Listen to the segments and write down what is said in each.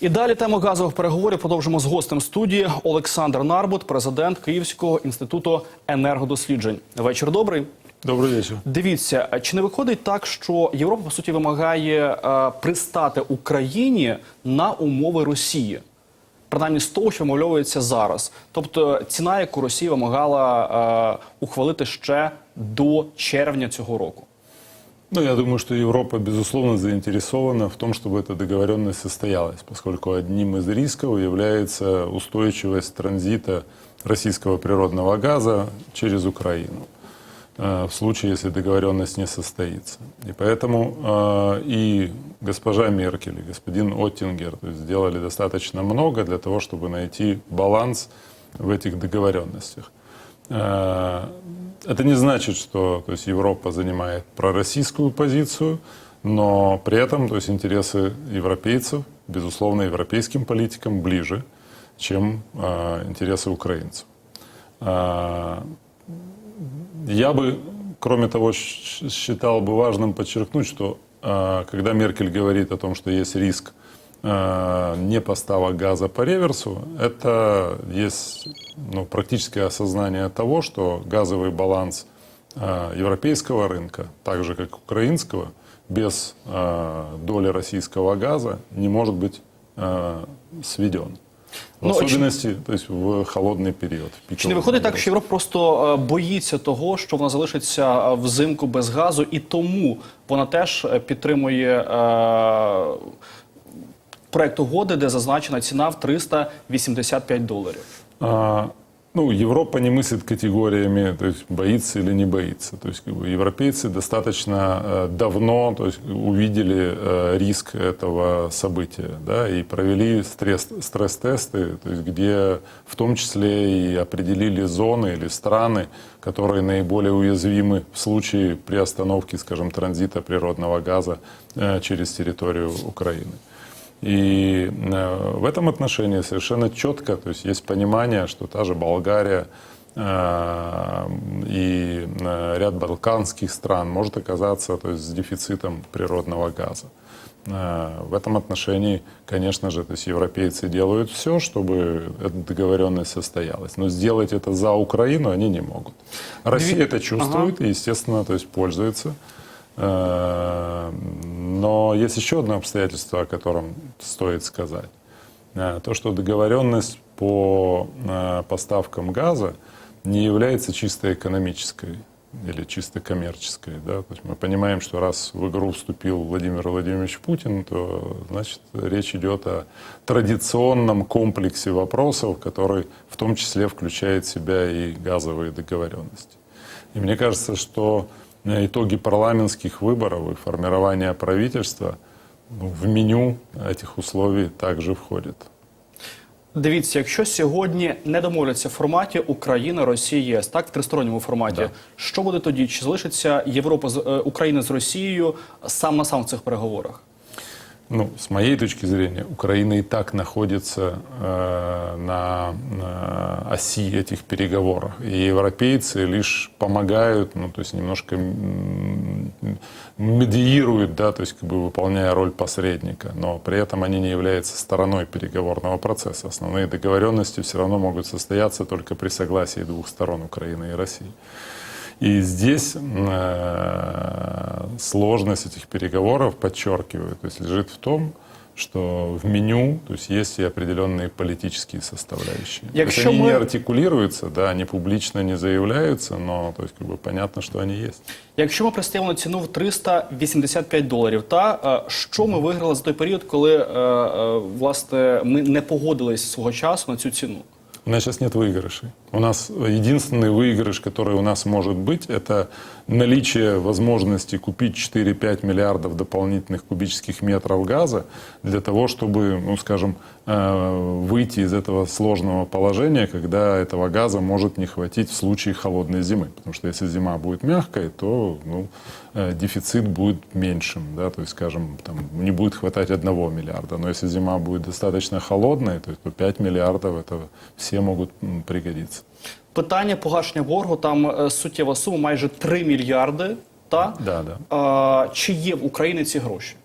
І далі тему газових переговорів продовжимо з гостем студії Олександр Нарбут, президент Київського інституту енергодосліджень. Вечір добрий. Добрый вечер. Дивіться, чи не виходить так, що Європа по суті вимагає е, пристати Україні на умови Росії? Принаймні з того, що вимовлюється зараз. Тобто ціна, яку Росія вимагала е, ухвалити ще до червня цього року. Ну, я думаю, что Европа, безусловно, заинтересована в том, чтобы эта договоренность состоялась, поскольку одним из рисков является устойчивость транзита российского природного газа через Украину э, в случае, если договоренность не состоится. И поэтому э, и госпожа Меркель, и господин Оттингер сделали достаточно много для того, чтобы найти баланс в этих договоренностях. Э, Это не значит, что то есть, Европа занимает пророссийскую позицию, но при этом то есть, интересы европейцев, безусловно, европейским политикам ближе, чем э, интересы украинцев. Э, я бы, кроме того, считал бы важным подчеркнуть, что э, когда Меркель говорит о том, что есть риск э, не поставок газа по реверсу, это есть ну, практическое осознание того, что газовый баланс э, европейского рынка, так же как украинского, без э, доли российского газа не может быть э, сведен. В Ну, а чи- особенности, то есть в холодный период. в Чи не пиковый виходить так, период. що Європа просто е, боїться того, що вона залишиться е, взимку без газу, і тому вона теж е, підтримує е, проект угоди, де зазначена ціна в 385 доларів. А, ну, Европа не мыслит категориями, то есть боится или не боится. То есть как бы, европейцы достаточно э, давно то есть, увидели э, риск этого события да, и провели стресс, стресс-тесты, то есть, где в том числе и определили зоны или страны, которые наиболее уязвимы в случае приостановки, скажем, транзита природного газа э, через территорию Украины. И э, в этом отношении совершенно четко, то есть есть понимание, что та же Болгария э, и э, ряд балканских стран может оказаться то есть, с дефицитом природного газа. В этом отношении, конечно же, то есть европейцы делают все, чтобы эта договоренность состоялась. Но сделать это за Украину они не могут. Россия это чувствует и, естественно, то есть пользуется. Э, Но есть еще одно обстоятельство, о котором стоит сказать. Э, То, что договоренность по э, поставкам газа не является чисто экономической или чисто коммерческой. Да? То есть мы понимаем, что раз в игру вступил Владимир Владимирович Путин, то значит речь идет о традиционном комплексе вопросов, который в том числе включает в себя и газовые договоренности. И мне кажется, что итоги парламентских выборов и формирования правительства ну, в меню этих условий также входит. Дивіться, якщо сьогодні не домовляться в форматі Україна, Росія, ЄС, так в тристоронньому форматі, Да. що буде тоді? Чи залишиться Європа з е, Україна з Росією сам на сам в цих переговорах? Ну, с моей точки зрения, Украина и так находится э, на, на оси этих переговоров. И европейцы лишь помогают, ну, то есть немножко медиируют, да, то есть как бы выполняя роль посредника. Но при этом они не являются стороной переговорного процесса. Основные договоренности все равно могут состояться только при согласии двух сторон, Украины и России. И здесь э, сложность этих переговоров, подчеркиваю, то есть лежит в том, что в меню то есть есть и определенные политические составляющие. То есть Якщо они ми- не артикулируются, да, они публично не заявляются, но то есть как бы понятно, что они есть. Якщо ми пристаємо на ціну в 385 доларів, та е, що ми виграли за той період, коли е, е, власне ми не погодились свого часу на цю ціну? У нас сейчас нет выигрышей. У нас единственный выигрыш, который у нас может быть, это наличие возможности купить 4-5 миллиардов дополнительных кубических метров газа для того, чтобы, ну, скажем, выйти из этого сложного положения, когда этого газа может не хватить в случае холодной зимы. Потому что если зима будет мягкой, то ну, э, дефицит будет меньшим, да, то есть, скажем, там, не будет хватать одного миллиарда. Но если зима будет достаточно холодной, то, то 5 миллиардов это все могут м, пригодиться. Питання погашення боргу там е, суттєва сума, майже 3 мільярди. Та Да, да. Е, чи є в Україні ці гроші?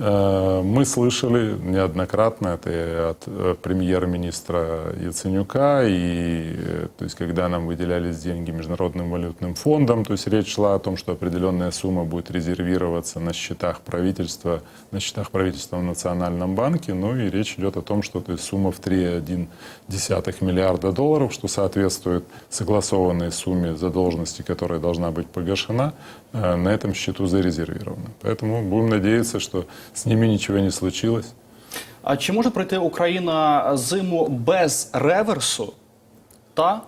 Э, Мы слышали неоднократно это от э, премьер-министра Яценюка, и э, то есть, когда нам выделялись деньги Международным валютным фондом, то есть речь шла о том, что определенная сумма будет резервироваться на счетах правительства, на счетах правительства в Национальном банке, ну и речь идет о том, что то есть, сумма в 3,1 миллиарда долларов, что соответствует согласованной сумме задолженности, которая должна быть погашена, на этом счету зарезервирована. Поэтому будем надеяться, что с ними ничего не случилось. А чи може пройти Україна зиму без реверсу та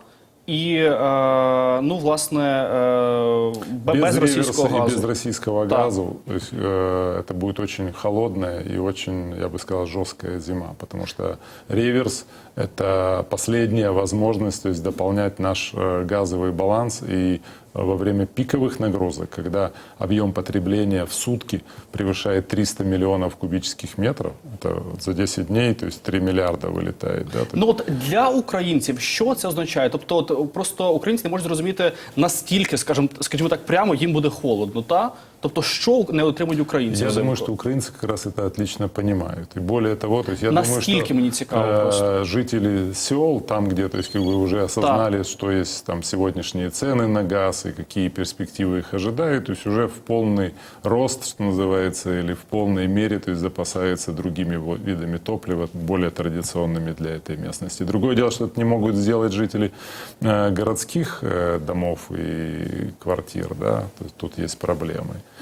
і е, ну власне е, бе- без, реверса російського и газу? без российского Да. газа то есть, э, это будет очень холодная и очень, я бы сказал, жесткая зима, потому что реверс – это последняя возможность то есть, дополнять наш э, газовый баланс и во время пиковых нагрузок, когда объем потребления в сутки превышает 300 миллионов кубических метров, это вот за 10 дней, то есть 3 миллиарда вылетает. Да, то Ну от для українців що це означає? Тобто, от просто українці не можуть зрозуміти наскільки, скажімо, скажімо так, прямо їм буде холодно, та тобто, що не отримують українці? Я думаю, взимку? что украинцы как раз это отлично понимают. И более того, то есть я думаю, Наскільки что мені цікаво э, просто. жители сел, там, где то есть, как бы уже осознали, что есть там сегодняшние цены на газ и какие перспективы их ожидают, то есть уже в полный рост, что называется, или в полной мере то есть, запасаются другими во- видами топлива, более традиционными для этой местности. Другое дело, что это не могут сделать жители э, городских э, домов и квартир, да, то есть тут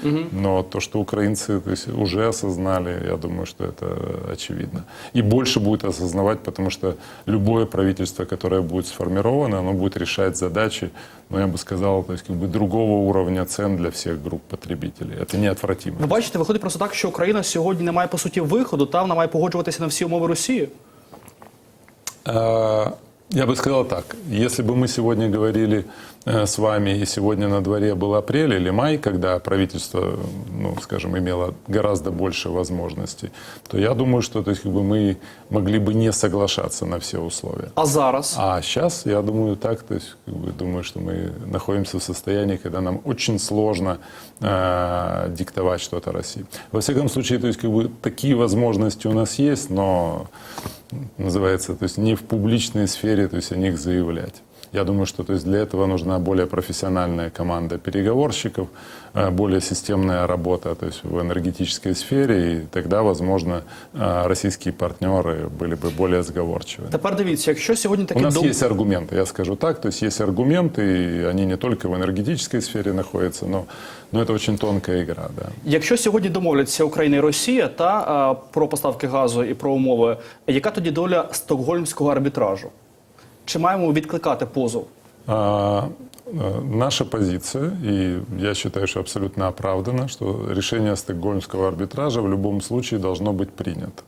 есть проблемы. Но то, что украинцы то есть, уже осознали, я думаю, что это очевидно. И больше будет осознавать, потому что любое правительство, которое будет сформировано, оно будет решать задачи, ну, я бы сказал, то есть, как бы другого уровня цен для всех групп потребителей. Это неотвратимо. Ви бачите, виходить просто так, що Україна сьогодні не має по суті виходу, та вона має погоджуватися на всі умови Росії. А, Я бы сказал так, если бы мы сегодня говорили э, с вами, и сегодня на дворе был апрель или май, когда правительство, ну, скажем, имело гораздо больше возможностей, то я думаю, что то есть, как бы мы могли бы не соглашаться на все условия. А зараз А сейчас, я думаю, так, то есть, как бы, думаю, что мы находимся в состоянии, когда нам очень сложно э, диктовать что-то России. Во всяком случае, то есть, как бы, такие возможности у нас есть, но называется, то есть, не в публичной сфере, то есть, о них заявлять. Я думаю, что то есть, для этого нужна более профессиональная команда переговорщиков, э, более системная работа то есть, в энергетической сфере, и тогда, возможно, э, российские партнеры были бы более сговорчивы. тепер дивіться, якщо сьогодні У такі нас дум- есть аргументы, я скажу так, то есть есть аргументы, и они не только в энергетической сфере находятся, но, но это очень тонкая игра, да. Якщо сьогодні домовляться Україна і Росія та е, про поставки газу і про умови, яка тоді доля стокгольмського арбітражу? Чи маємо відкликати позов? А, э, наша позиция, и я считаю, что абсолютно оправдана, что решение Стокгольмского арбитража в любом случае должно быть принято.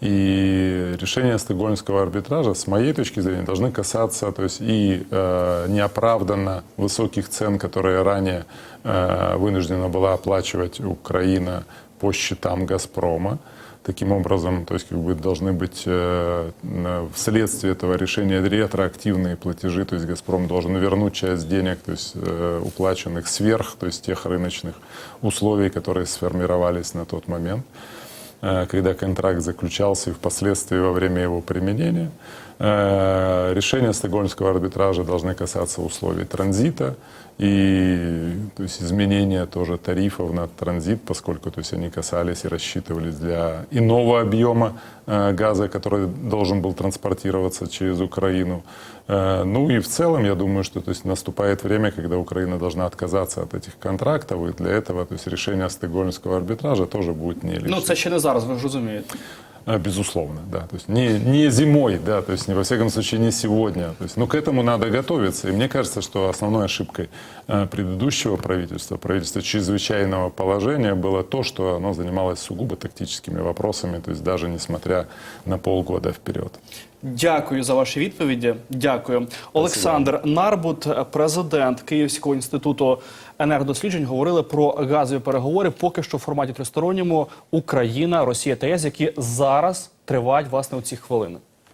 И решения Стокгольмского арбитража, с моей точки зрения, должны касаться то есть, и э, неоправданно высоких цен, которые ранее э, вынуждена была оплачивать Украина по счетам «Газпрома». Таким образом, то есть как бы должны быть э, вследствие этого решения ретроактивные платежи, то есть «Газпром» должен вернуть часть денег, то есть э, уплаченных сверх, то есть тех рыночных условий, которые сформировались на тот момент э, когда контракт заключался и впоследствии во время его применения. Э, Решения Стокгольмского арбитража должны касаться условий транзита и то есть, изменения тоже тарифов на транзит, поскольку то есть, они касались и рассчитывались для иного объема э, газа, который должен был транспортироваться через Украину. Э, Ну и в целом, я думаю, что то есть, наступает время, когда Украина должна отказаться от этих контрактов, и для этого то есть, решение Стокгольмского арбитража тоже будет не лишним. Ну це ще не зараз, ви ж розумієте. А, Безусловно, да. То есть не, не зимой, да, то есть не во всяком случае не сегодня. То есть, но к этому надо готовиться. И мне кажется, что основной ошибкой э, предыдущего правительства, правительства чрезвычайного положения, было то, что оно занималось сугубо тактическими вопросами, то есть даже несмотря на полгода вперед. Дякую за ваші відповіді. Дякую. Олександр Нарбут, президент Київського інституту енергодосліджень, говорили про газові переговори. Поки що в форматі тристоронньому Україна, Росія та ЄС, які зараз тривають власне у ці хвилини.